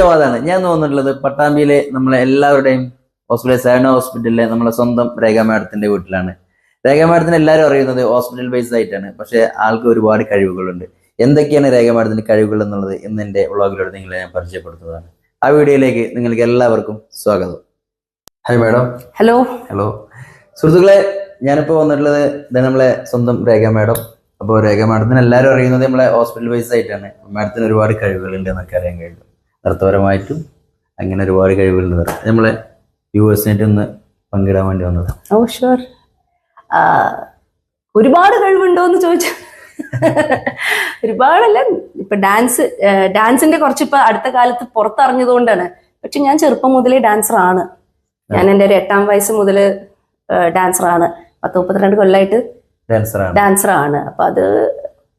ജവാദാണ് ഞാൻ തോന്നിട്ടുള്ളത് പട്ടാമ്പിയിലെ നമ്മളെ എല്ലാവരുടെയും ഹോസ്പിറ്റൽ സേന ഹോസ്പിറ്റലിലെ നമ്മളെ സ്വന്തം രേഖ മാഡത്തിന്റെ വീട്ടിലാണ്. രേഖ മാഡത്തിന് എല്ലാവരും അറിയുന്നത് ഹോസ്പിറ്റൽ ബേസ്ഡ് ആയിട്ടാണ്. പക്ഷെ ആൾക്ക് ഒരുപാട് കഴിവുകളുണ്ട്. എന്തൊക്കെയാണ് രേഖ മാഡത്തിന്റെ കഴിവുകൾ എന്നുള്ളത് ഇന്ന് എന്റെ വ്ളോഗിലൂടെ നിങ്ങളെ ഞാൻ പരിചയപ്പെടുത്തുന്നതാണ്. ആ വീഡിയോയിലേക്ക് നിങ്ങൾക്ക് എല്ലാവർക്കും സ്വാഗതം. ഹായ് മാഡം ഹലോ ഹലോ സുഹൃത്തുക്കളെ ഞാനിപ്പോൾ വന്നിട്ടുള്ളത് ഇത് നമ്മളെ സ്വന്തം രേഖ മാഡം. അപ്പോൾ രേഖ മാഡത്തിന് എല്ലാവരും അറിയുന്നത് നമ്മളെ ഹോസ്പിറ്റൽ ബേസ്ഡ് ആയിട്ടാണ്. മാഡത്തിന് ഒരുപാട് കഴിവുകളുണ്ട് എന്നൊക്കെ അറിയാൻ കഴിയും. നൃത്തപരമായിട്ടും അങ്ങനെ ഒരുപാട് കഴിവുകളുണ്ട് പറയാം. നമ്മളെ വ്യൂവേഴ്സിനായിട്ട് ഒന്ന് പങ്കിടാൻ വേണ്ടി വന്നത്. ഓ ഷുവർ ഒരുപാട് കഴിവുണ്ടോ എന്ന് ചോദിച്ചു. ഒരുപാടല്ല. ഇപ്പൊ ഡാൻസ് ഡാൻസിന്റെ കുറച്ച് ഇപ്പൊ അടുത്ത കാലത്ത് പുറത്തിറങ്ങിയതുകൊണ്ടാണ്. പക്ഷെ ഞാൻ ചെറുപ്പം മുതലേ ഡാൻസർ ആണ്. ഞാൻ എന്റെ ഒരു എട്ടാം വയസ്സ് മുതൽ ഡാൻസർ ആണ്. പത്ത് മുപ്പത്തിരണ്ട് കൊല്ലമായിട്ട് ഡാൻസറാണ് അപ്പൊ അത്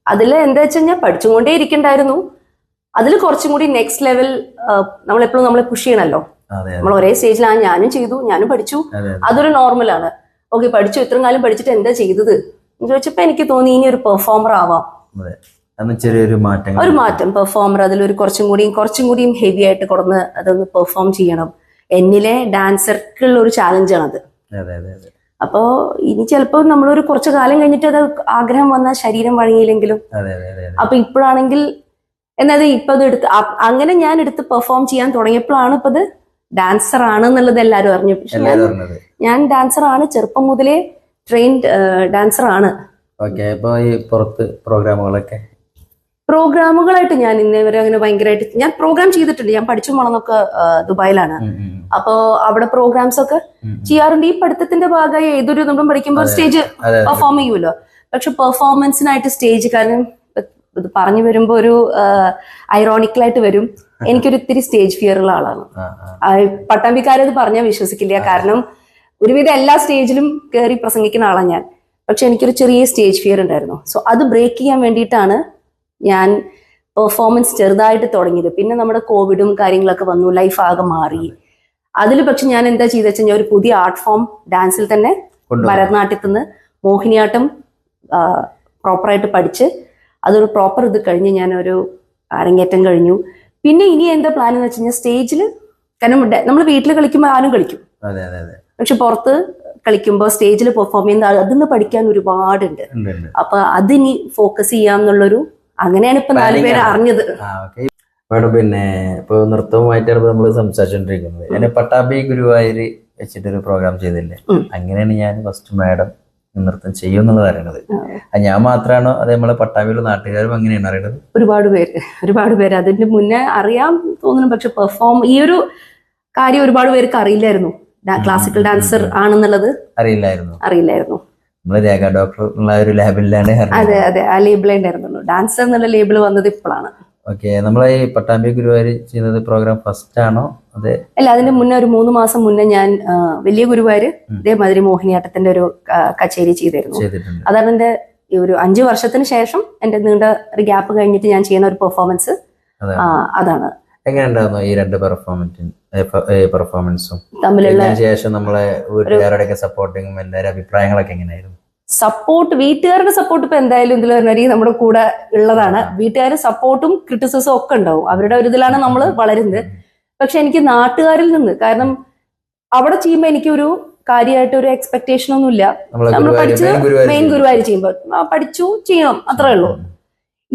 അതിൽ എന്താ വെച്ച് ഞാൻ പഠിച്ചുകൊണ്ടേ ഇരിക്കണ്ടായിരുന്നു. അതിൽ കുറച്ചും കൂടി നെക്സ്റ്റ് ലെവൽ നമ്മൾ എപ്പോഴും നമ്മളെ പുഷ് ചെയ്യണല്ലോ. നമ്മൾ ഒരേ സ്റ്റേജിലാണ് ഞാനും ചെയ്തു ഞാനും പഠിച്ചു. അതെ അതൊരു നോർമലാണ് ഓക്കെ പഠിച്ചു ഇത്രയും കാലം പഠിച്ചിട്ട് എന്താ ചെയ്തത്? എന്ന് ചോദിച്ചപ്പോ എനിക്ക് തോന്നി ഇനി ഒരു പെർഫോമർ ആവാം. ചെറിയൊരു മാറ്റം ഒരു മാറ്റം പെർഫോമർ അതിലൊരു കുറച്ചും കൂടിയും കുറച്ചും കൂടിയും ഹെവി ആയിട്ട് കൊടുന്ന് അതൊന്ന് പെർഫോം ചെയ്യണം. എന്നിലെ ഡാൻസർക്കുള്ള ഒരു ചാലഞ്ചാണ് അത് അതെ അതെ അതെ. അപ്പോൾ ഇനി ചിലപ്പോ നമ്മളൊരു കുറച്ചു കാലം കഴിഞ്ഞിട്ട് അത് ആഗ്രഹം വന്ന ശരീരം വഴങ്ങിയില്ലെങ്കിലും അപ്പൊ ഇപ്പോഴാണെങ്കിൽ എന്നത് ഇപ്പൊ അത് എടുത്ത് അങ്ങനെ ഞാൻ എടുത്ത് പെർഫോം ചെയ്യാൻ തുടങ്ങിയപ്പോഴാണ് ഇപ്പൊ അത് ഡാൻസർ ആണ് എന്നുള്ളത് എല്ലാവരും അറിഞ്ഞു. പക്ഷെ ഞാൻ ഡാൻസർ ആണ് ചെറുപ്പം മുതലേ ട്രെയിൻഡ് ഡാൻസർ ആണ്. പുറത്ത് പ്രോഗ്രാമുകളൊക്കെ പ്രോഗ്രാമുകളായിട്ട് ഞാൻ ഇന്നേവരെ അങ്ങനെ ഭയങ്കരമായിട്ട് ഞാൻ പ്രോഗ്രാം ചെയ്തിട്ടുണ്ട്. ഞാൻ പഠിച്ചു വളർന്നൊക്കെ ദുബായിലാണ്. അപ്പോ അവിടെ പ്രോഗ്രാംസ് ഒക്കെ. ചെയ്യാറുണ്ട്. ഈ പഠിത്തത്തിന്റെ ഭാഗമായി ഏതൊരു നമ്മൾ പഠിക്കുമ്പോൾ സ്റ്റേജ് പെർഫോം ചെയ്യുമല്ലോ. പക്ഷെ പെർഫോമൻസിനായിട്ട് സ്റ്റേജ് കാരണം ഇത് പറഞ്ഞു വരുമ്പോ ഒരു ഐറോണിക്കലായിട്ട് വരും. എനിക്കൊരു ഇത്തിരി സ്റ്റേജ് ഫിയർ ഉള്ള ആളാണ്. പട്ടാമ്പിക്കാരത് പറഞ്ഞാൽ വിശ്വസിക്കില്ല. കാരണം ഒരുവിധം എല്ലാ സ്റ്റേജിലും കയറി പ്രസംഗിക്കുന്ന ആളാണ് ഞാൻ. പക്ഷെ എനിക്കൊരു ചെറിയ സ്റ്റേജ് ഫിയർ ഉണ്ടായിരുന്നു. സോ അത് ബ്രേക്ക് ചെയ്യാൻ വേണ്ടിയിട്ടാണ് ഞാൻ പെർഫോമൻസ് ചെറുതായിട്ട് തുടങ്ങിയത്. പിന്നെ നമ്മുടെ കോവിഡും കാര്യങ്ങളൊക്കെ വന്നു. ലൈഫ് ആകെ മാറി. അതിൽ പക്ഷെ ഞാൻ എന്താ ചെയ്തെന്ന് വെച്ചാൽ ഞാൻ ഒരു പുതിയ ആർട്ട് ഫോം ഡാൻസിൽ തന്നെ. ഭരതനാട്യത്തിൽ നിന്ന് മോഹിനിയാട്ടം പ്രോപ്പറായിട്ട് പഠിച്ച് അതൊരു പ്രോപ്പർ ഇത് കഴിഞ്ഞ് ഞാനൊരു അരങ്ങേറ്റം കഴിഞ്ഞു. പിന്നെ ഇനി എന്താ പ്ലാൻ എന്ന് വെച്ച് കഴിഞ്ഞാൽ സ്റ്റേജിൽ കാരണം നമ്മൾ വീട്ടിൽ കളിക്കുമ്പോൾ ആരും കളിക്കും. പക്ഷെ പുറത്ത് കളിക്കുമ്പോൾ സ്റ്റേജിൽ പെർഫോം ചെയ്യുന്ന അതിന്ന് പഠിക്കാൻ ഒരുപാടുണ്ട്. അപ്പൊ അതിനി ഫോക്കസ് ചെയ്യാന്നുള്ളൊരു അങ്ങനെയാണ് ഇപ്പൊ നാല് Planning പേര് ആണ്. അറിഞ്ഞത്. മാഡം പിന്നെ ഇപ്പൊ നൃത്തവുമായിട്ടാണ് നമ്മൾ സംസാരിച്ചോണ്ടിരിക്കുന്നത്. പട്ടാഭി പട്ടാമ്പി ഗുരുവായൂര് വെച്ചിട്ടൊരു പ്രോഗ്രാം ചെയ്തില്ലേ? അങ്ങനെയാണ് ഞാൻ ഫസ്റ്റ് മാഡം നൃത്തം ചെയ്യും എന്നുള്ളത് അറിയണത് ഞാൻ മാത്രമാണോ അതേ നമ്മളെ പട്ടാമ്പിയിലെ നാട്ടുകാരും അങ്ങനെയാണ് അറിയണത്? ഒരുപാട് പേര് ഒരുപാട് പേര്. അതിന്റെ മുന്നേ അറിയാം തോന്നുന്നു പക്ഷെ പെർഫോം ഈ ഒരു കാര്യം ഒരുപാട് പേർക്ക് അറിയില്ലായിരുന്നു. ക്ലാസിക്കൽ ഡാൻസർ ആണെന്നുള്ളത് അറിയില്ലായിരുന്നു. അറിയില്ലായിരുന്നു. നമ്മൾ രേഖ ഡോക്ടർ ഒരു ലേബിളിലാണ് അതെ അതെ. ആ ലേബിളേ ഉണ്ടായിരുന്നുള്ളൂ ഡാൻസർ എന്നുള്ള ലേബിൾ വന്നത് ഇപ്പോഴാണ്. ഓക്കെ നമ്മളെ ഈ പട്ടാമ്പി ഗുരുവായൂർ ചെയ്യുന്നത് പ്രോഗ്രാം ഫസ്റ്റ് ആണോ? അതെ അല്ല അതിന്റെ മുന്നേ ഒരു മൂന്ന് മാസം മുന്നേ ഞാൻ വലിയ ഗുരുവായൂർ ഇതേമാതിരി മോഹിനിയാട്ടത്തിന്റെ ഒരു കച്ചേരി ചെയ്തിരുന്നു. അതാണ് എന്റെ ഒരു അഞ്ചു വർഷത്തിന് ശേഷം എന്റെ നീണ്ട ഒരു ഗ്യാപ്പ് കഴിഞ്ഞിട്ട് ഞാൻ ചെയ്യുന്ന ഒരു പെർഫോമൻസ് അതാണ്. എങ്ങനെ ഉണ്ടായിരുന്നു ഈ രണ്ട് പെർഫോമൻസും തമ്മിലുള്ള ശേഷം നമ്മളെ വീട്ടുകാരുടെ സപ്പോർട്ടിങ്ങും എല്ലാവരും അഭിപ്രായങ്ങളൊക്കെ എങ്ങനെയായിരുന്നു? സപ്പോർട്ട് വീട്ടുകാരുടെ സപ്പോർട്ട് ഇപ്പൊ എന്തായാലും ഇതിൽ വരണി നമ്മുടെ കൂടെ ഉള്ളതാണ്. വീട്ടുകാരുടെ സപ്പോർട്ടും ക്രിറ്റിസിസും ഒക്കെ ഉണ്ടാവും. അവരുടെ ഒരു ഇതിലാണ് നമ്മൾ വളരുന്നത്. പക്ഷെ എനിക്ക് നാട്ടുകാരിൽ നിന്ന് കാരണം അവിടെ ചെയ്യുമ്പോൾ എനിക്കൊരു കാര്യമായിട്ട് ഒരു എക്സ്പെക്ടേഷൻ ഒന്നുമില്ല. ഇല്ല നമ്മൾ പഠിച്ച് മെയിൻ ഗുരുവായൂർ ചെയ്യുമ്പോൾ പഠിച്ചു ചെയ്യണം അത്രേ ഉള്ളൂ.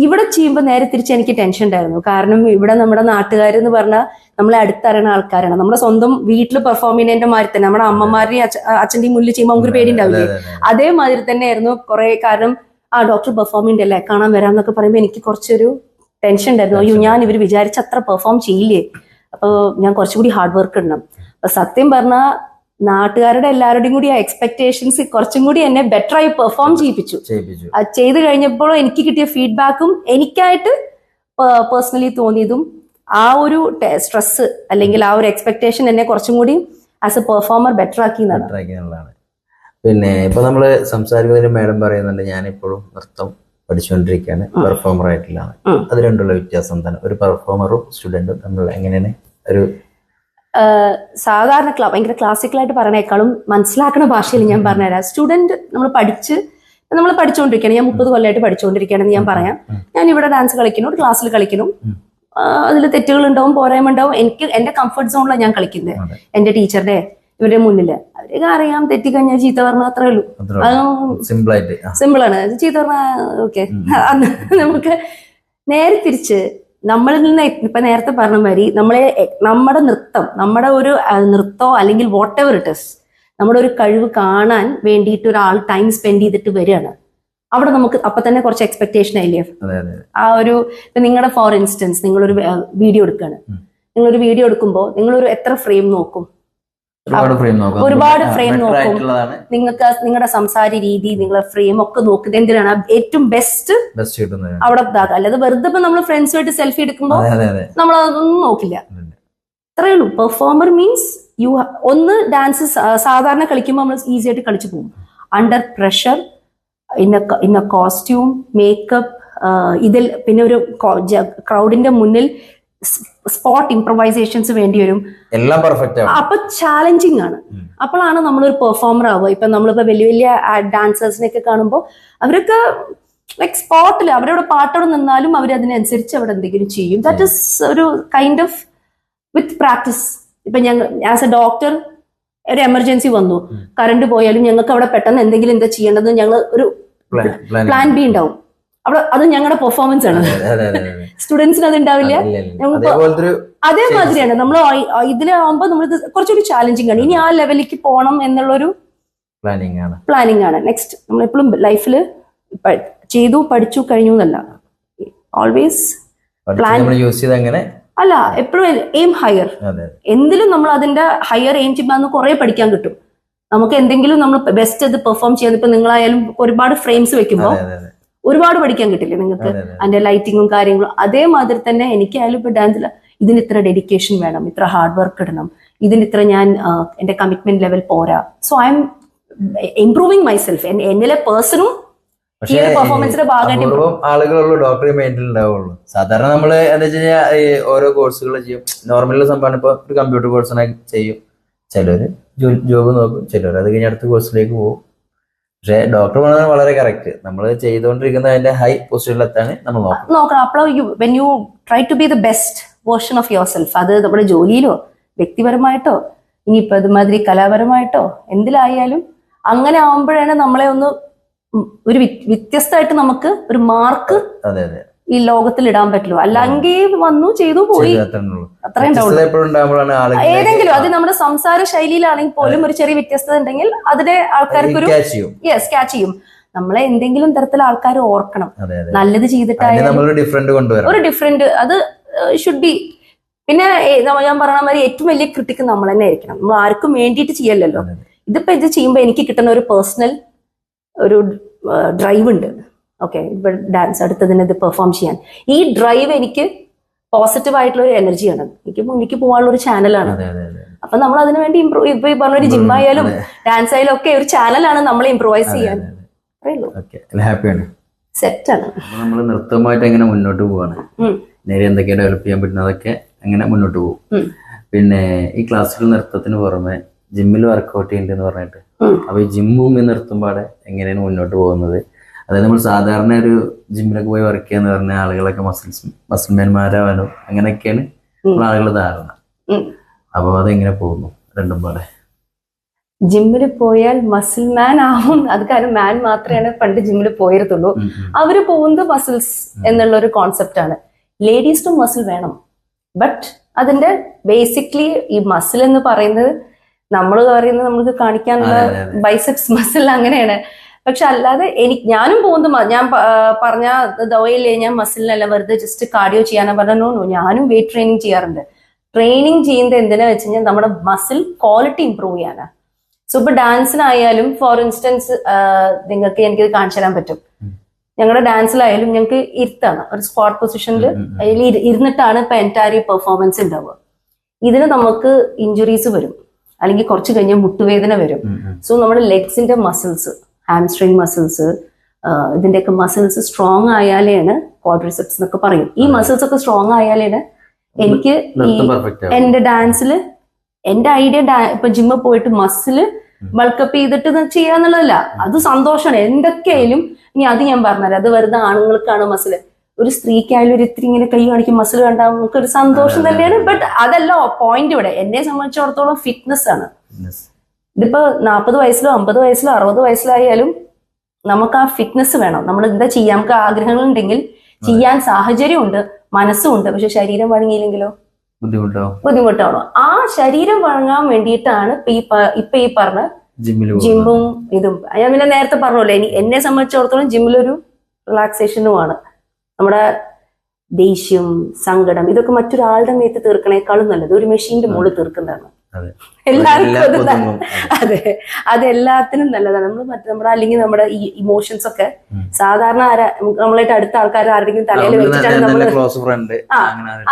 ഇവിടെ ചെയ്യുമ്പോൾ നേരെ തിരിച്ച് എനിക്ക് ടെൻഷൻ ഉണ്ടായിരുന്നു. കാരണം ഇവിടെ നമ്മുടെ നാട്ടുകാർ എന്ന് പറഞ്ഞാൽ നമ്മളെ അടുത്തറിയണ ആൾക്കാരാണ്. നമ്മുടെ സ്വന്തം വീട്ടിൽ പെർഫോം ചെയ്യുന്നതിന്റെ മാതിരി തന്നെ നമ്മുടെ അമ്മമാരുടെയും അച്ഛന്റെയും അച്ഛന്റെയും മുന്നിൽ ചെയ്യുമ്പോൾ നമുക്കൊരു പേടി ഉണ്ടാവില്ലേ അതെ, അതെ, അതെ. അതേമാതിരി തന്നെയായിരുന്നു കുറെ കാരണം ആ ഡോക്ടർ പെർഫോം ചെയ്യണ്ടല്ലേ? കാണാൻ വരാന്നൊക്കെ പറയുമ്പോൾ എനിക്ക് കുറച്ചൊരു ടെൻഷൻ ഉണ്ടായിരുന്നു. അയ്യോ ഞാൻ ഇവർ വിചാരിച്ച അത്ര പെർഫോം ചെയ്യില്ലേ? അപ്പോൾ ഞാൻ കുറച്ചുകൂടി ഹാർഡ് വർക്ക് ഇടണം. അപ്പൊ സത്യം പറഞ്ഞാൽ നാട്ടുകാരുടെ എല്ലാവരുടെയും കൂടി ആ എക്സ്പെക്ടേഷൻസ് കുറച്ചും കൂടി എന്നെ ബെറ്റർ ആയി പെർഫോം ചെയ്യിപ്പിച്ചു. അത് ചെയ്ത് കഴിഞ്ഞപ്പോൾ എനിക്ക് കിട്ടിയ ഫീഡ്ബാക്കും എനിക്കായിട്ട് പേഴ്സണലി തോന്നിയതും ആ ഒരു സ്ട്രെസ് അല്ലെങ്കിൽ ആ ഒരു എക്സ്പെക്ടേഷൻ എന്നെ കുറച്ചും കൂടി ആസ് എ പെർഫോമർ ബെറ്റർ ആക്കി എന്നുള്ളതാണ്. പിന്നെ ഇപ്പൊ നമ്മൾ സംസാരിക്കുന്നതിന് മാഡം പറയുന്നുണ്ട് ഞാൻ ഇപ്പോഴും നൃത്തം പഠിച്ചുകൊണ്ടിരിക്കുകയാണ് പെർഫോമർ ആയിട്ടില്ലാണ് അത് രണ്ടുള്ള വ്യത്യാസം തന്നെ ഒരു പെർഫോമറും സ്റ്റുഡന്റും തമ്മിലുള്ള എങ്ങനെയാണ് ഒരു സാധാരണ ക്ലാ ഭയങ്കര ക്ലാസിക്കലായിട്ട് പറയണേക്കാളും മനസ്സിലാക്കുന്ന ഭാഷയിൽ ഞാൻ പറഞ്ഞുതരാം. സ്റ്റുഡന്റ് നമ്മൾ പഠിച്ച് നമ്മൾ പഠിച്ചുകൊണ്ടിരിക്കുകയാണ് ഞാൻ മുപ്പത് കൊല്ലമായിട്ട് പഠിച്ചുകൊണ്ടിരിക്കുകയാണെന്ന് ഞാൻ പറയാം. ഞാൻ ഇവിടെ ഡാൻസ് കളിക്കുന്നു ഒരു ക്ലാസ്സിൽ കളിക്കുന്നു. അതിൽ തെറ്റുകൾ ഉണ്ടാവും പോരായ്മ ഉണ്ടാവും എനിക്ക് എന്റെ കംഫർട്ട് സോണിലാണ് ഞാൻ കളിക്കുന്നത്. എന്റെ ടീച്ചറുടെ ഇവരുടെ മുന്നിൽ അവരൊക്കെ അറിയാം തെറ്റിക്കഴിഞ്ഞാൽ ചീത്ത പറഞ്ഞാൽ അത്രേ ഉള്ളൂ. സിമ്പിൾ അത് ചീത്ത പറഞ്ഞാൽ ഓക്കെ നമുക്ക് നേരെ തിരിച്ച് നമ്മളിൽ നിന്ന് ഇപ്പൊ നേരത്തെ പറഞ്ഞ മാതിരി നമ്മളെ നമ്മുടെ നൃത്തം നമ്മുടെ ഒരു നൃത്തോ അല്ലെങ്കിൽ വാട്ട് എവർ ഇറ്റ് ഇസ് നമ്മുടെ ഒരു കഴിവ് കാണാൻ വേണ്ടിയിട്ട് ഒരാൾ ടൈം സ്പെൻഡ് ചെയ്തിട്ട് വരികയാണ്. അവിടെ നമുക്ക് അപ്പൊ തന്നെ കുറച്ച് എക്സ്പെക്ടേഷൻ ആയില്ലേ? ആ ഒരു ഇപ്പൊ നിങ്ങളുടെ ഫോർ ഇൻസ്റ്റൻസ് നിങ്ങളൊരു വീഡിയോ എടുക്കുകയാണ്. നിങ്ങളൊരു വീഡിയോ എടുക്കുമ്പോൾ നിങ്ങളൊരു എത്ര ഫ്രെയിം നോക്കും? ഒരുപാട് ഫ്രെയിം നോക്കാം. നിങ്ങൾക്ക് നിങ്ങളുടെ സംസാര രീതി നിങ്ങളുടെ ഫ്രെയിം ഒക്കെ നോക്കുന്നത് എന്തിനാണ്? ഏറ്റവും ബെസ്റ്റ് ബെസ്റ്റ് കിട്ടുന്നത്. അവിടെ ഇതാക്കുക അല്ലാതെ വെറുതെ ഇപ്പൊ നമ്മൾ ഫ്രണ്ട്സുമായിട്ട് സെൽഫി എടുക്കുമ്പോൾ നമ്മൾ അതൊന്നും നോക്കില്ല. അതെ. അത്രേ ഉള്ളൂ. പെർഫോമർ മീൻസ് യു ഒന്ന് ഡാൻസ് സാധാരണ കളിക്കുമ്പോൾ നമ്മൾ ഈസി ആയിട്ട് കളിച്ചു പോകും. അണ്ടർ പ്രഷർ ഇന്ന ഇന്ന കോസ്റ്റ്യൂം മേക്കപ്പ് ഇതിൽ പിന്നെ ഒരു ക്രൗഡിന്റെ മുന്നിൽ സ്പോട്ട് ഇംപ്രവൈസേഷൻസ് വേണ്ടി വരും എല്ലാം പെർഫെക്റ്റ് അപ്പൊ ചാലഞ്ചിങ് ആണ്. അപ്പോഴാണ് നമ്മളൊരു പെർഫോമർ ആവുക. ഇപ്പൊ നമ്മളിപ്പോ വലിയ വലിയ ഡാൻസേഴ്സിനെയൊക്കെ കാണുമ്പോൾ അവരൊക്കെ ലൈക് സ്പോട്ടിൽ അവരവിടെ പാട്ടോട് നിന്നാലും അവർ അതിനനുസരിച്ച് അവിടെ എന്തെങ്കിലും ചെയ്യും. ദാറ്റ് ഇസ് ഒരു കൈൻഡ് ഓഫ് വിത്ത് പ്രാക്ടീസ് ഇപ്പൊ ഞങ്ങൾ ആസ് എ ഡോക്ടർ ഒരു എമർജൻസി വന്നു. കറണ്ട് പോയാലും ഞങ്ങൾക്ക് അവിടെ പെട്ടെന്ന് എന്തെങ്കിലും എന്താ ചെയ്യേണ്ടത് ഞങ്ങൾ ഒരു പ്ലാൻ ബി ഉണ്ടാവും അവിടെ അത് ഞങ്ങളുടെ പെർഫോമൻസ് ആണ്. സ്റ്റുഡൻസിന് അത് ഉണ്ടാവില്ല അതേമാതിരിയാണ്. നമ്മൾ ഇതിലാവുമ്പോൾ നമ്മൾ കുറച്ചൊരു ചാലഞ്ചിങ് ആണ്. ഇനി ആ ലെവലിലേക്ക് പോകണം എന്നുള്ളൊരു പ്ലാനിങ് ആണ്. പ്ലാനിങ് ആണ്. നെക്സ്റ്റ് നമ്മൾ എപ്പോഴും ലൈഫിൽ ചെയ്തു പഠിച്ചു കഴിഞ്ഞു എന്നല്ല. ഓൾവേസ് പ്ലാൻ യൂസ് ചെയ്ത് അങ്ങനെ അല്ല എപ്പോഴും എയിം ഹയർ എന്തിലും നമ്മൾ അതിന്റെ ഹയർ എയിം ചെയ്യുമ്പോൾ കുറെ പഠിക്കാൻ കിട്ടും. നമുക്ക് എന്തെങ്കിലും നമ്മൾ ബെസ്റ്റ് അത് പെർഫോം ചെയ്യാൻ ഇപ്പൊ നിങ്ങളായാലും ഒരുപാട് ഫ്രെയിംസ് വെക്കുമ്പോൾ ഒരുപാട് പഠിക്കാൻ കിട്ടില്ലേ നിങ്ങൾക്ക്? അതെ അതെ. അതിന്റെ ലൈറ്റിങ്ങും കാര്യങ്ങളും. അതേമാതിരി തന്നെ എനിക്കായാലും ഇപ്പൊ ഡാൻസിൽ ഇതിന് ഇത്ര ഡെഡിക്കേഷൻ വേണം ഇത്ര ഹാർഡ് വർക്ക് ഇടണം. ഇതിന് ഇത്ര ഞാൻ എന്റെ കമ്മിറ്റ്മെന്റ് ലെവൽ പോരാ. So I'm improving myself എന്നിലെ പേഴ്സണും ആളുകളുള്ള ഡോക്ടർ മൈൻഡിൽ ഉണ്ടാവുള്ളൂ. സാധാരണ നമ്മൾ എന്താ വെച്ച് കഴിഞ്ഞാൽ ഓരോ കോഴ്സുകൾ ചെയ്യും. നോർമലുള്ള സംഭവമാണ് ഇപ്പൊ ഒരു കമ്പ്യൂട്ടർ കോഴ്സിനെ ചെയ്യും. ചിലര് ജോബ് നോക്കും. ചിലർ അത് കഴിഞ്ഞ് അടുത്ത കോഴ്സിലേക്ക് പോകും. പക്ഷെ ഡോക്ടർ പറഞ്ഞത് വളരെ കറക്റ്റ് നമ്മൾ ചെയ്തുകൊണ്ടിരിക്കുന്ന അതിന്റെ ഹൈ പൊസിഷനിലെത്താണ് നമ്മൾ നോക്കണം. അപ്പോൾ you when you try to be the best version of yourself അത് നമ്മുടെ ജോലിയിലോ വ്യക്തിപരമായിട്ടോ ഇനിയിപ്പോ ഇതുമാതിരി കലാപരമായിട്ടോ എന്തിലായാലും അങ്ങനെ ആവുമ്പോഴാണ് നമ്മളെ ഒന്ന് ഒരു വ്യ- വ്യത്യസ്തമായിട്ട് നമുക്ക് ഒരു മാർക്ക് അതെ അതെ. ഈ ലോകത്തിൽ ഇടാൻ പറ്റുള്ളൂ അല്ലെങ്കിൽ വന്നു ചെയ്തു പോയി. അത്രയും ഏതെങ്കിലും അത് നമ്മുടെ സംസാര ശൈലിയിലാണെങ്കിൽ പോലും ഒരു ചെറിയ വ്യത്യസ്തത ഉണ്ടെങ്കിൽ അതിനെ ആൾക്കാർക്ക് ഒരു യെസ് ക്യാച്ച് ചെയ്യും. നമ്മളെ എന്തെങ്കിലും തരത്തിൽ ആൾക്കാർ ഓർക്കണം. നല്ലത് ചെയ്തിട്ടായാലും ഒരു ഡിഫറെന്റ് അത് ഷുഡ് ബി പിന്നെ ഞാൻ പറഞ്ഞ മാതിരി ഏറ്റവും വലിയ ക്രിട്ടിക്ക് നമ്മൾ തന്നെ ആയിരിക്കണം. നമ്മൾ ആർക്കും വേണ്ടിയിട്ട് ചെയ്യല്ലല്ലോ. ഇതിപ്പോ ഇത് ചെയ്യുമ്പോൾ എനിക്ക് കിട്ടുന്ന ഒരു പേഴ്സണൽ ഒരു ഡ്രൈവ് ഉണ്ട്. ഓക്കെ ഇപ്പൊ ഡാൻസ് അടുത്തതിന് ഇത് പെർഫോം ചെയ്യാൻ. ഈ ഡ്രൈവ് എനിക്ക് പോസിറ്റീവ് ആയിട്ടുള്ള ഒരു എനർജിയാണ് എനിക്ക് എനിക്ക് പോകാനുള്ള ഒരു ചാനലാണ് അപ്പൊ നമ്മൾ അതിനു വേണ്ടി ഇമ്പ്രൂവ് ഇപ്പൊ ഈ പറഞ്ഞ ഒരു ജിം ആയാലും ഡാൻസ് ആയാലും ഒക്കെ ഒരു ചാനലാണ് നമ്മൾ ഇമ്പ്രൂവൈസ് ചെയ്യാൻ. ആണ്. ഹാപ്പിയാണ് സെറ്റാണ് അപ്പൊ നമ്മൾ നൃത്തമായിട്ട് എങ്ങനെ മുന്നോട്ട് പോവാണ്? നേരെ എന്തൊക്കെ ഡെവലപ്പ് ചെയ്യാൻ പറ്റുന്നതൊക്കെ അങ്ങനെ മുന്നോട്ട് പോകും? പിന്നെ ഈ ക്ലാസിക്കൽ നൃത്തത്തിന് പുറമെ ജിമ്മിൽ വർക്ക്ഔട്ട് ചെയ്യുന്നുണ്ട് എന്ന് പറഞ്ഞിട്ട് അപ്പൊ ഈ ജിമ്മും ഈ നൃത്തം പാടെ എങ്ങനെയാണ് മുന്നോട്ട് പോകുന്നത്? അതായത് നമ്മൾ സാധാരണ ഒരു ജിമ്മിലൊക്കെ പോയി വർക്ക് ചെയ്യാന്ന് പറഞ്ഞ ആളുകളൊക്കെ മസിൽസ് മസിൽമാൻമാരാവാനും അങ്ങനെയൊക്കെയാണ് നമ്മൾ ആളുകൾ ധാരണ. അപ്പൊ അതെങ്ങനെ പോകുന്നു? രണ്ടും പാടെ. ജിമ്മിൽ പോയാൽ മസിൽ മാൻ ആവും. അത് കാരണം മാൻ മാത്രമേ പണ്ട് ജിമ്മിൽ ഉം. അവർ പോകുന്നത് മസിൽസ് എന്നുള്ള ഒരു കോൺസെപ്റ്റ് ആണ്. ലേഡീസിനും മസിൽ വേണം. ബട്ട് അതിന്റെ ബേസിക്കലി ഈ മസിൽ എന്ന് പറയുന്നത് നമ്മൾ പറയുന്നത് നമുക്ക് കാണിക്കാനുള്ള ബൈസെപ്സ് മസിൽ അങ്ങനെയാണ്. പക്ഷെ അല്ലാതെ എനിക്ക് ഞാനും പോകുന്നത് ഞാൻ പറഞ്ഞ ദവയില്ലേ ഞാൻ മസിലിനല്ല വെറുതെ ജസ്റ്റ് കാർഡിയോ ചെയ്യാനാ പറഞ്ഞു. നോ ഞാനും വെയിറ്റ് ട്രെയിനിങ് ചെയ്യാറുണ്ട്. ട്രെയിനിങ് ചെയ്യുന്നത് എന്തിനാ വെച്ച് കഴിഞ്ഞാൽ നമ്മുടെ മസിൽ ക്വാളിറ്റി ഇമ്പ്രൂവ് ചെയ്യാനാ. സോ ഇപ്പൊ ഡാൻസിനായാലും ഫോർ ഇൻസ്റ്റൻസ് നിങ്ങൾക്ക് എനിക്ക് കാണിച്ചു തരാൻ പറ്റും. ഞങ്ങളുടെ ഡാൻസിലായാലും ഞങ്ങൾക്ക് ഇരുത്താണ്. ഒരു സ്ക്വാഡ് പൊസിഷനിൽ. അതിൽ ഇരുന്നിട്ടാണ് ഇപ്പൊ എന്റയർ പെർഫോമൻസ് ഉണ്ടാവുക ഇതിന് നമുക്ക് ഇഞ്ചുറീസ് വരും. അല്ലെങ്കിൽ കുറച്ച് കഴിഞ്ഞാൽ മുട്ടുവേദന വരും. സോ നമ്മുടെ ലെഗ്സിന്റെ മസിൽസ് ഹാംസ്ട്രിങ് മസിൽസ് ഇതിന്റെയൊക്കെ മസിൽസ് സ്ട്രോങ് ആയാലാണ് ക്വാഡ്രിസെപ്സ് എന്നൊക്കെ പറയും. ഈ മസിൽസ് ഒക്കെ സ്ട്രോങ് ആയാലേണ് എനിക്ക് ഈ എന്റെ ഡാൻസിൽ എന്റെ ഐഡിയ ഇപ്പൊ ജിമ്മിൽ പോയിട്ട് മസിൽ ബൾക്കപ്പ് ചെയ്തിട്ട് ചെയ്യാന്നുള്ളതല്ല. അത് സന്തോഷമാണ് എന്തൊക്കെയായാലും ഇനി അത് ഞാൻ പറഞ്ഞുതരാം. അത് വെറുതെ ആണുങ്ങൾക്കാണ് മസിൽ ഒരു സ്ത്രീക്കായാലും ഒരു ഇത്തിരി ഇങ്ങനെ കൈ കാണിക്കും മസിൽ കണ്ടാൽ നമുക്ക് ഒരു സന്തോഷം തന്നെയാണ്. ബട്ട് അതല്ല പോയിന്റ് ഇവിടെ. എന്നെ സംബന്ധിച്ചിടത്തോളം ഫിറ്റ്നസ് ആണ്. ഇതിപ്പോ നാൽപ്പത് വയസ്സിലോ അമ്പത് വയസ്സിലോ അറുപത് വയസ്സിലായാലും നമുക്ക് ആ ഫിറ്റ്നസ് വേണം. നമ്മൾ എന്താ ചെയ്യാം? നമുക്ക് ആഗ്രഹങ്ങൾ ഉണ്ടെങ്കിൽ ചെയ്യാൻ മനസ്സും ഉണ്ട് പക്ഷെ ശരീരം വഴങ്ങിയില്ലെങ്കിലോ? ബുദ്ധിമുട്ടാണോ ബുദ്ധിമുട്ടാണോ? ആ ശരീരം വഴങ്ങാൻ വേണ്ടിയിട്ടാണ് ഇപ്പൊ ഈ പറഞ്ഞ ജിമ്മും ഇതും. ഞാൻ പിന്നെ നേരത്തെ പറഞ്ഞല്ലോ ഇനി എന്നെ സംബന്ധിച്ചിടത്തോളം ജിമ്മിലൊരു റിലാക്സേഷനുമാണ്. നമ്മുടെ ദേഷ്യം സങ്കടം ഇതൊക്കെ മറ്റൊരാളുടെ മേത്ത് തീർക്കണേക്കാളും നല്ലത്. ഒരു മെഷീന്റെ മുകളിൽ തീർക്കുന്നതാണ്. എല്ലാവർക്കും അത്. അതെ. എല്ലാത്തിനും നല്ലതാണ്. നമ്മൾ മറ്റേ നമ്മുടെ അല്ലെങ്കിൽ നമ്മുടെ ഈ ഇമോഷൻസ് ഒക്കെ സാധാരണ ആരാ നമ്മളായിട്ട് അടുത്ത ആൾക്കാർ ആരുടെങ്കിലും തലയിൽ വെച്ചിട്ടാണ് നമ്മൾ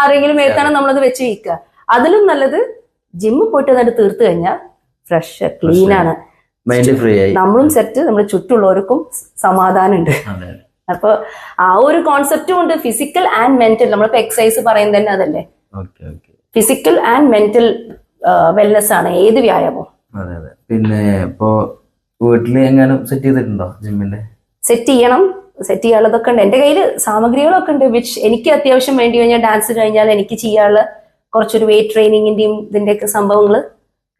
ആരെങ്കിലും മേത്താണ് നമ്മളത് വെച്ച് വയ്ക്കുക അതിലും നല്ലത് ജിമ്മിൽ പോയിട്ട് അതായിട്ട് തീർത്ത് കഴിഞ്ഞാൽ ഫ്രഷ് ക്ലീൻ ആണ്. നമ്മളും സെറ്റ് നമ്മുടെ ചുറ്റുള്ളവർക്കും സമാധാനം ഉണ്ട് അതെ. അപ്പൊ ആ ഒരു കോൺസെപ്റ്റും ഉണ്ട്. ഫിസിക്കൽ ആൻഡ് മെന്റൽ നമ്മളിപ്പോ എക്സസൈസ് പറയുന്നത് തന്നെ അതല്ലേ? ഫിസിക്കൽ ആൻഡ് മെന്റൽ വെൽനെസ് ആണ് ഏത് വ്യായാമവും. അതെ അതെ. പിന്നെ ഇപ്പോ വീട്ടിൽ എങ്ങാനും സെറ്റ് ചെയ്തിട്ടുണ്ടോ ജിമ്മിന്റെ സെറ്റ് ചെയ്യണം. സെറ്റ് ചെയ്യാനുള്ളതൊക്കെ ഉണ്ട്. എന്റെ കയ്യിൽ സാമഗ്രികളൊക്കെ ഉണ്ട് വിച്ച് എനിക്ക് അത്യാവശ്യം വേണ്ടി കഴിഞ്ഞാൽ ഡാൻസ് കഴിഞ്ഞാൽ എനിക്ക് ചെയ്യാനുള്ള കുറച്ചൊരു വെയിറ്റ് ട്രെയിനിങ്ങിന്റെയും ഇതിന്റെയൊക്കെ സംഭവങ്ങൾ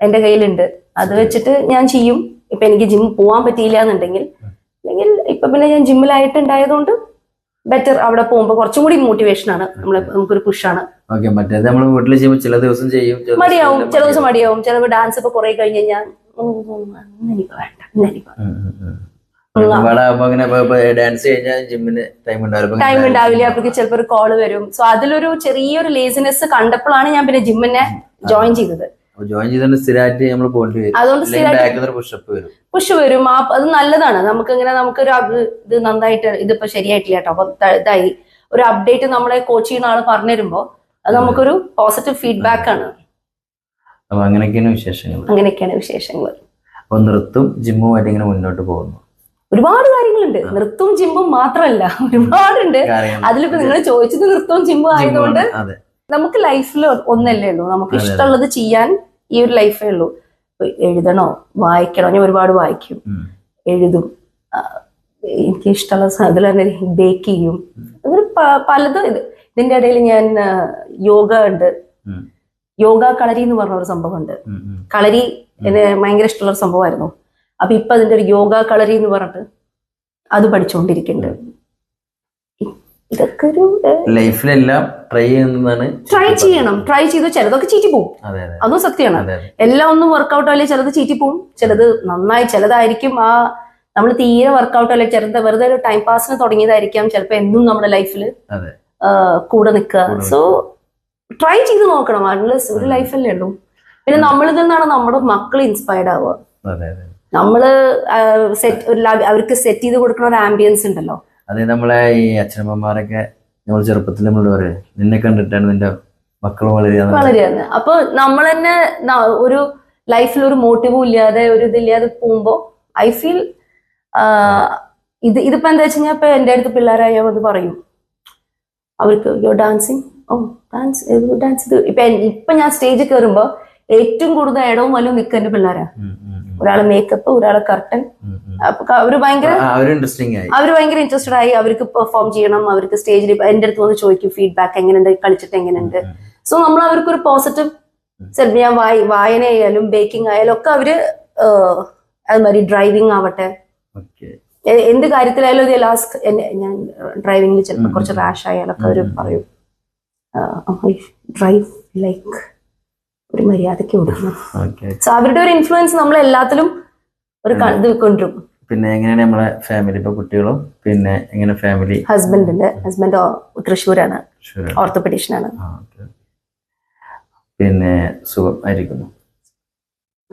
എന്റെ കയ്യിലുണ്ട്. അത് വെച്ചിട്ട് ഞാൻ ചെയ്യും. ഇപ്പൊ എനിക്ക് ജിം പോവാൻ പറ്റിയില്ല എന്നുണ്ടെങ്കിൽ അല്ലെങ്കിൽ ഇപ്പൊ പിന്നെ ഞാൻ ജിമ്മിലായിട്ടുണ്ടായതുകൊണ്ട് ബെറ്റർ അവിടെ പോകുമ്പോൾ കുറച്ചും കൂടി മോട്ടിവേഷൻ ആണ്. നമ്മളെ നമുക്കൊരു പുഷാണ് ഓക്കെ മറ്റേത് നമ്മൾ വീട്ടിൽ ചെയ്യുമ്പോൾ ചില ദിവസം ചെയ്യും മടിയാവും ചില ദിവസം മടിയാവും. ചിലപ്പോൾ ഡാൻസ് ഇപ്പൊ കുറെ കഴിഞ്ഞ് കഴിഞ്ഞാൽ ഇന്നെനിക്ക് വേണ്ട ആവുമ്പോ ഡാൻസ് കഴിഞ്ഞാൽ ജിമ്മിന് ടൈം ഉണ്ടാവില്ല. ടൈം ഉണ്ടാവില്ല അപ്പോഴേക്ക് ചിലപ്പോൾ ഒരു കോൾ വരും. സോ അതിലൊരു ചെറിയൊരു ലേസിനെസ് കണ്ടപ്പോഴാണ് ഞാൻ പിന്നെ ജിമ്മിനെ ജോയിൻ ചെയ്തത്. ജോയിൻ ചെയ്തോണ്ട് സ്ഥിരമായിട്ട് നമ്മൾ പോകേണ്ടി വരും. അതുകൊണ്ട് പുഷപ്പ് വരും. പുഷ് വരും. ആ അത് നല്ലതാണ്. നമുക്ക് ഇങ്ങനെ നമുക്കൊരു ഇത് നന്നായിട്ട് ഇതിപ്പോ ശരിയായിട്ടില്ല കേട്ടോ. അപ്പൊ ഇതായി. ഒരു അപ്ഡേറ്റ് നമ്മളെ കോച്ച് ചെയ്യുന്ന ആൾ പറഞ്ഞു തരുമ്പോ അത് നമുക്കൊരു പോസിറ്റീവ് ഫീഡ്ബാക്ക് ആണ്. അപ്പൊ അങ്ങനെയൊക്കെയാണ് വിശേഷങ്ങൾ. അങ്ങനെയൊക്കെയാണ് വിശേഷങ്ങൾ. അപ്പൊ നൃത്തും ജിമ്മുമായിട്ട് ഇങ്ങനെ മുന്നോട്ട് പോകുന്നു. ഒരുപാട് കാര്യങ്ങളുണ്ട്. നൃത്തവും ജിമ്മും മാത്രമല്ല ഒരുപാടുണ്ട്. അതിലിപ്പോ നിങ്ങൾ ചോദിച്ചത് നൃത്തവും ജിമ്മും ആയതുകൊണ്ട് നമുക്ക് ലൈഫിൽ ഒന്നല്ലേ ഉള്ളൂ. നമുക്ക്. ഇഷ്ടമുള്ളത് ചെയ്യാൻ ഈ ഒരു ലൈഫേ ഉള്ളൂ. എഴുതണോ? വായിക്കണോ? ഞാൻ ഒരുപാട് വായിക്കും. എഴുതും. എനിക്ക് ഇഷ്ടമുള്ള സാധനം തന്നെ ബേക്ക് ചെയ്യും. അങ്ങനെ പലതും ഇത്. ഇതിന്റെ ഇടയിൽ ഞാൻ യോഗ ഉണ്ട്. യോഗ കളരി എന്ന് പറഞ്ഞ ഒരു സംഭവമുണ്ട്. കളരി എന്നെ ഭയങ്കര ഇഷ്ടമുള്ള ഒരു സംഭവമായിരുന്നു. അപ്പൊ ഇപ്പൊ അതിന്റെ ഒരു യോഗ കളരി എന്ന് പറഞ്ഞിട്ട് അത് പഠിച്ചുകൊണ്ടിരിക്കുന്നുണ്ട് ഇതൊക്കെ ഒരു ലൈഫിലെല്ലാം ട്രൈ ചെയ്യുന്നതാണ് ട്രൈ ചെയ്യണം. ട്രൈ ചെയ്തു ചിലതൊക്കെ ചീറ്റി പോകും അതെ സത്യമാണ്. എല്ലാം ഒന്നും വർക്കൗട്ട് അല്ലെ ചിലത് ചീറ്റി പോകും ചിലത് നന്നായി ചിലതായിരിക്കും ആ നമ്മൾ തീരെ വർക്കൗട്ട് അല്ലെ ചിലത് വെറുതെ ഒരു ടൈം പാസിന് തുടങ്ങിയതായിരിക്കാം. ചിലപ്പോ എന്നും നമ്മുടെ ലൈഫിൽ കൂടെ നിൽക്കുക. സോ ട്രൈ ചെയ്ത് നോക്കണം. അൺലെസ് ഒരു ലൈഫല്ലേ ഉള്ളൂ. പിന്നെ നമ്മളിൽ നിന്നാണ് നമ്മുടെ മക്കൾ ഇൻസ്പയർഡ് ആവുക. നമ്മൾ സെറ്റ് ഒരു അവർക്ക് സെറ്റ് ചെയ്ത് കൊടുക്കുന്ന ഒരു ആംബിയൻസ് ഉണ്ടല്ലോ. അതെ നമ്മളെ ഈ അച്ഛനമ്മമാരൊക്കെ നമ്മൾ ചെറുപ്പത്തിൽ നമ്മൾ പറയാം നിന്നെ കണ്ടിട്ടാണ് നിന്റെ മക്കൾ വളരുക. വളരെയാണ് അപ്പൊ നമ്മൾ തന്നെ ഒരു ലൈഫിൽ ഒരു മോട്ടീവും ഇല്ലാതെ ഒരു ഇതില്ലാതെ പോകുമ്പോ ഐ ഫീൽ ഇത് ഇതിപ്പോ എന്താ വെച്ച് കഴിഞ്ഞാൽ ഇപ്പൊ എന്റെ അടുത്ത് പിള്ളേരായ അത് പറയും അവർക്ക് യോ ഡാൻസിങ് ഓ ഡാൻസ് ഡാൻസ് ഇത് ഇപ്പൊ ഇപ്പൊ ഞാൻ സ്റ്റേജിൽ കയറുമ്പോ ഏറ്റവും കൂടുതൽ ഇടവും വല്ലതും നിൽക്കുക എന്റെ പിള്ളേരാ. ഒരാൾ മേക്കപ്പ് ഒരാൾ കർട്ടൻ അവർ ഭയങ്കര അവർ ഭയങ്കര ഇൻട്രസ്റ്റഡ് ആയി. അവർക്ക് പെർഫോം ചെയ്യണം. അവർക്ക് സ്റ്റേജിൽ എന്റെ അടുത്ത് വന്ന് ചോദിക്കും ഫീഡ്ബാക്ക് എങ്ങനെയുണ്ട്? കളിച്ചിട്ട് എങ്ങനെയുണ്ട്? സോ നമ്മൾ അവർക്ക് ഒരു പോസിറ്റീവ് ചിലപ്പോൾ ഞാൻ വായി വായന ആയാലും ബേക്കിംഗ് ആയാലും ഒക്കെ അവർ അതുമാതിരി ഡ്രൈവിംഗ് ആവട്ടെ. എന്ത് കാര്യത്തിലായാലും ഒരു ലാസ്റ്റ് ഞാൻ ഡ്രൈവിംഗിൽ ചിലപ്പോൾ കുറച്ച് റാഷ് ആയാലൊക്കെ അവർ പറയും. ഡ്രൈവ് ലൈക്ക് ഒരു മര്യാദയ്ക്ക് ഓക്കെ സോ അവരുടെ ഒരു ഇൻഫ്ലുവൻസ് നമ്മൾ എല്ലാത്തിലും ഒരു കണ്ട് കൊണ്ടുവരും പിന്നെ എങ്ങനെയാണ് നമ്മളെ ഫാമിലി ഇപ്പൊ കുട്ടികളും? പിന്നെ എങ്ങനെ ഫാമിലി ഹസ്ബൻഡിന്റെ ഹസ്ബൻഡ് തൃശ്ശൂരാണ്. ഓർത്തോപെഡീഷ്യനാണ് പിന്നെ സുഖം ആയിരിക്കുന്നു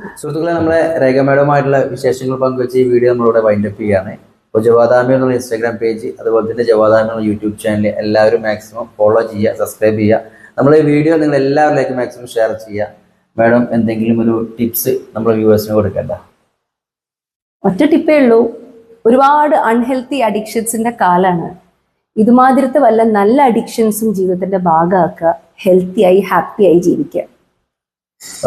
സുഹൃത്തുക്കളെ നമ്മളെ രേഖ മേഡമായിട്ടുള്ള വിശേഷങ്ങൾ പങ്കുവെച്ച് ഈ വീഡിയോ നമ്മളിവിടെ വൈൻഡപ്പ് ചെയ്യാണ് അപ്പോൾ ജവാദാമി എന്നുള്ള ഇൻസ്റ്റാഗ്രാം പേജ് അതുപോലെ തന്നെ ജവാദാമി എന്നുള്ള യൂട്യൂബ് ചാനൽ എല്ലാവരും മാക്സിമം ഫോളോ ചെയ്യുക സബ്സ്ക്രൈബ് ചെയ്യുക. നമ്മളെ വീഡിയോ നിങ്ങൾ എല്ലാവരിലേക്കും മാക്സിമം ഷെയർ ചെയ്യുക. മാഡം എന്തെങ്കിലും ഒരു ടിപ്സ് നമ്മുടെ വ്യൂവേഴ്സിന് കൊടുക്കണ്ട? ഒറ്റ ടിപ്പേ ഉള്ളൂ. ഒരുപാട് അൺഹെൽത്തി അഡിക്ഷൻസിന്റെ കാലാണ്. ഇതുമാതിരത്തെ വല്ല നല്ല അഡിക്ഷൻസും ജീവിതത്തിന്റെ ഭാഗമാക്കുക ഹെൽത്തിയായി ഹാപ്പിയായി ജീവിക്കുക.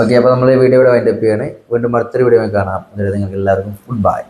ഓക്കെ അപ്പോൾ നമ്മൾ ഈ വീഡിയോ ഇവിടെ വൈൻഡപ്പ് ചെയ്യണേ വീണ്ടും അടുത്തൊരു വീഡിയോ കാണാം. നിങ്ങൾക്ക് എല്ലാവർക്കും ഗുഡ് ബൈ